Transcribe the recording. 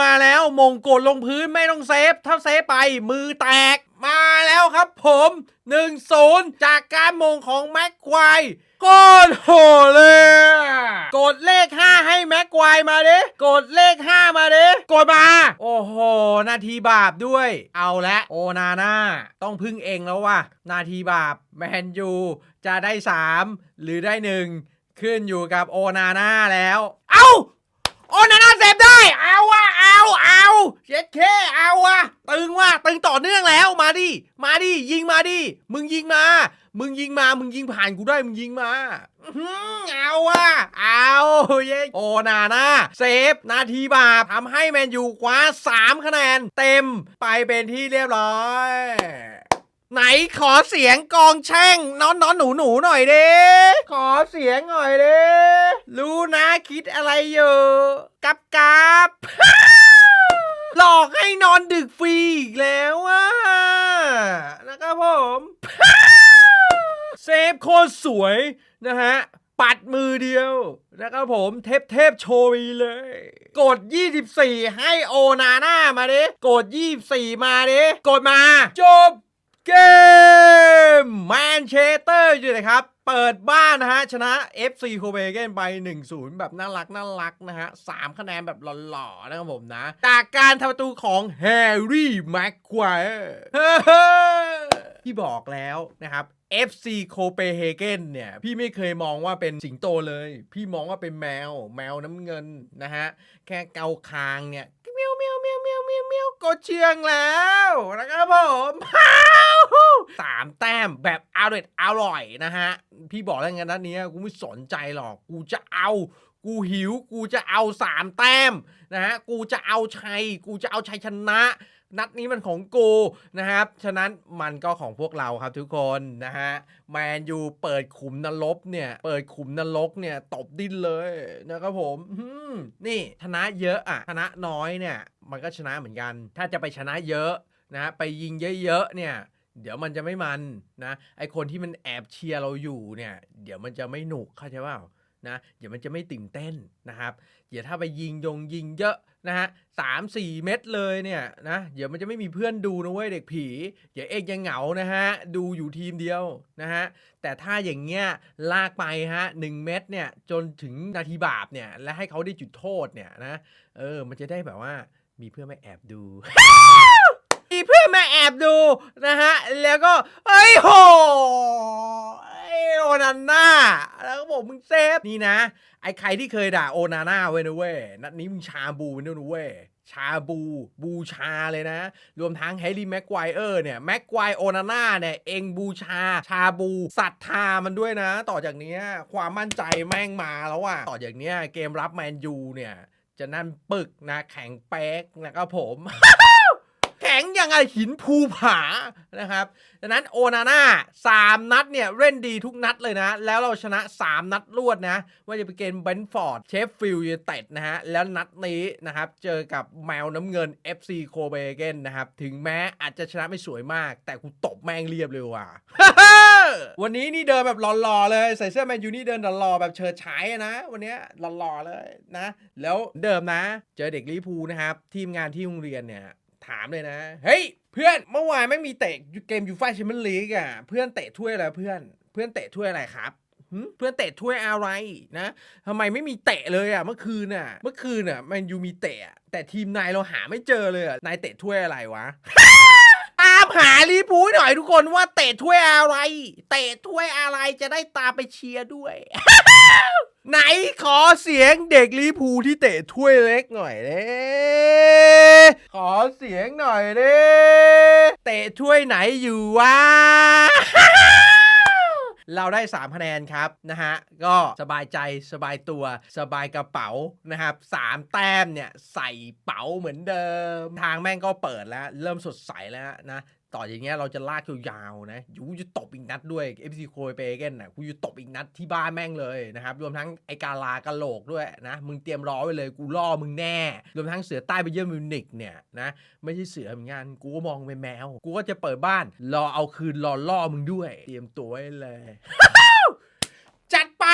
มาแล้วมงกดลงพื้นไม่ต้องเซฟ ถ้าเซฟไปมือแตกมาแล้วครับผม1-0จากการมงของแม็กควายโคตรโหเลยกดเลข 5 ให้แม็กควายมาดิกดเลข 5 มาดิกดมา โอ้โห นาทีบาปด้วย เอาละโอนาน่าต้องพึ่งเองแล้วว่ะ นาทีบาปแมนยูจะได้ 3 หรือได้ 1 ขึ้นอยู่กับโอนาน่าแล้ว เอ้า โอนาน่าเซฟได้ เอาวะเอาเอาเช็ดเคเอาวะตึงว่ะตึงต่อเนื่องแล้วมาดิ มา ดิยิงมาดิ มึงยิงมา มึงยิงมา มึงยิงผ่านกูได้ มึงยิงมาเอาวะเอาเย้โอนาน่าเซฟ นาทีบาปทำให้แมนยูคว้า 3 คะแนน เต็มไปเป็นที่เรียบร้อยไหนขอเสียงกองแช่งน้อนน้อนหนูหนูหน่อยเด้ขอเสียงหน่อยเด้รู้นะคิดอะไรอยู่กับกับหลอกให้นอนดึกฟรีอีกแล้วอะ นะครับผมเซฟโคตรสวยนะฮะ ปัดมือเดียวนะครับผมเทปเทปโชว์เลย กด 24 ให้โอนาน่ามาดิ กด 24 มาดิ กดมา จบ เกมแมนเชสเตอร์อยู่นะครับ เปิดบ้านนะฮะ ชนะ FC โคเปนเกนไป 1-0 แบบน่ารักน่ารักนะฮะ3คะแนนแบบหล่อๆ นะครับผมนะ จากการทำประตูของแฮร์รี่แม็กควายที่บอกแล้วนะครับ FC โคเปนเฮเกนเนี่ย พี่ไม่เคยมองว่าเป็นสิงโตเลย พี่มองว่าเป็นแมว แมวน้ำเงินนะฮะ แค่เกาคางเนี่ย ก็เชียงแล้วนะครับผมสามแต้มแบบอร่อยอร่อยนะฮะ พี่บอกแล้วไงนัดนี้กูไม่สนใจหรอก กูจะเอา กูหิว กูจะเอาสามแต้มนะฮะ กูจะเอาชัย กูจะเอาชัยชนะ นัดนี้มันของกูนะครับ ฉะนั้นมันก็ของพวกเราครับทุกคนนะฮะ แมนยูเปิดขุมนรกเนี่ย เปิดขุมนรกเนี่ยตบดิ้นเลยนะครับผมนี่ชนะเยอะอะชนะน้อยเนี่ย มันก็ชนะเหมือนกัน ถ้าจะไปชนะเยอะนะฮะไปยิงเยอะๆเนี่ยเดี๋ยวมันจะไม่มันนะไอคนที่มันแอบเชียร์เราอยู่เนี่ย เดี๋ยวมันจะไม่หนุกเข้าใจเปล่า นะเดี๋ยวมันจะไม่ตื่นเต้นนะครับเดี๋ยวถ้าไปยิงยงยิงเยอะนะฮะสามสี่เม็ดเลยเนี่ยนะเดี๋ยวมันจะไม่มีเพื่อนดูนะเว้ยเด็กผี เดี๋ยวเอกยังเหงานะฮะดูอยู่ทีมเดียวนะฮะแต่ถ้าอย่างเงี้ยลากไปฮะหนึ่งเม็ดเนี่ยจนถึงนาทีบาปเนี่ยและให้เขาได้จุดโทษเนี่ยนะเออมันจะได้แบบว่ามีเพื่อนมาแอบดูมีเพื่อนมาแอบดูนะฮะแล้วก็เอ้ยโห แล้วก็บอกมึงเซฟนี่นะ ไอใครที่เคยด่าโอนาน่าไว้นะเว้ยนัดนี้มึงชาบูไปด้วยนะเว้ยชาบู บูชาเลยนะ รวมทั้งแฮร์รี่แม็กควายเออร์เนี่ยแม็กควายโอนาน่าเนี่ย เองบูชา ชาบูศรัทธามันด้วยนะ ต่อจากนี้ความมั่นใจแม่งมาแล้วอะต่อจากนี้เกมรับแมนยูเนี่ย จะนั่นปึกนะแข็งเป๊กนะครับผม แข็งยังไงหินภูผานะครับดังนั้นโอนาน่าสามนัดเนี่ย เล่นดีทุกนัดเลยนะ แล้วเราชนะ 3 นัดรวดนะ ว่าจะเป็นเกมเบนฟอร์ดเชฟฟิลด์ยูไนเต็ดนะฮะ แล้วนัดนี้นะครับ เจอกับแมวน้ำเงิน FC โคเบเกนนะครับ ถึงแม้อาจจะชนะไม่สวยมาก แต่กูตบแม่งเรียบเลยว่ะวันนี้นี่เดินแบบหล่อๆเลย ใส่เสื้อแมนยูนี่เดินหล่อๆแบบเฉิดฉายนะ วันนี้หล่อๆเลยนะ แล้วเดิมนะ เจอเด็กลิพูนะครับ ทีมงานที่โรงเรียนเนี่ย ถามเลยนะ เฮ้ย เพื่อนเมื่อวานไม่งมีเตะเกมยูฟ่าแชมเปี้ยนลีกอะ เพื่อนเตะถ้วยอะไรเพื่อน เพื่อนเตะถ้วยอะไรครับเพื่อนเตะถ้วยอะไรนะทำไมไม่มีเตะเลยอะเมื่อคืนอะ เมื่อคืนอะแมนยูมีเตะแต่ทีมนายเราหาไม่เจอเลยอะนายเตะถ้วยอะไรวะตามหาลีพูหน่อยทุกคนว่าเตะถ้วยอะไร เตะถ้วยอะไรจะได้ตามไปเชียร์ด้วย ไหนขอเสียงเด็กลิพูที่เตะถ้วยเล็กหน่อยเด้ขอเสียงหน่อยเด้เตะถ้วยไหนอยู่วะเราได้ 3 คะแนนครับนะฮะ ก็สบายใจสบายตัวสบายกระเป๋านะครับ3แต้มเนี่ย ใส่เป๋าเหมือนเดิม ทางแม่งก็เปิดแล้ว เริ่มสดใสแล้วนะ ต่ออย่างเงี้ยเราจะลากยาวๆนะยูจะตบอีกนัดด้วย FC โคยเปเกนนะกูจะตบอีกนัดที่บ้านแม่งเลยนะครับ รวมทั้งไอกาลากะโหลกด้วยนะ มึงเตรียมรอไว้เลยกูล่อมึงแน่ รวมทั้งเสือใต้ไปเยี่ยมมิวนิกเนี่ยนะ ไม่ใช่เสือเหมือนกันกูก็มองเป็นแมว กูก็จะเปิดบ้านรอเอาคืนรอล่อมึงด้วย เตรียมตัวไว้เลย จัดไป